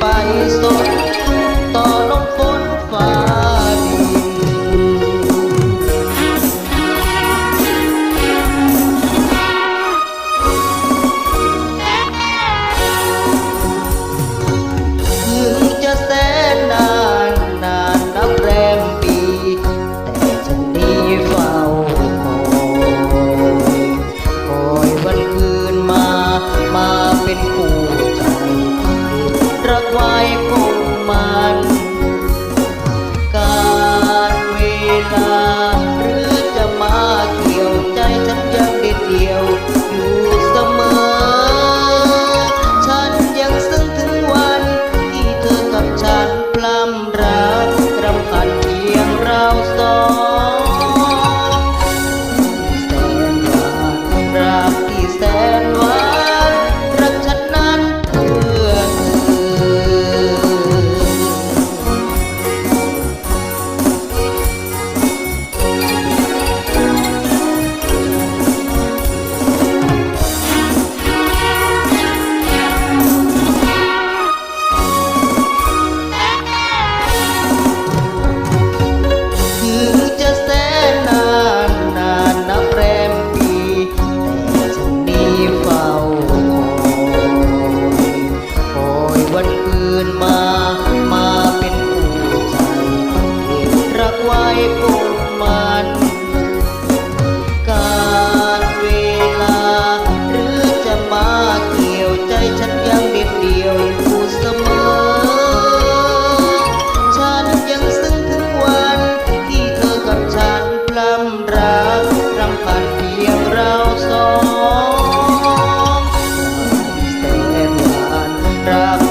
ไปส่ง Rottweiler. ช้ำรักรำพันเพียงเราสองแต่หวานรัก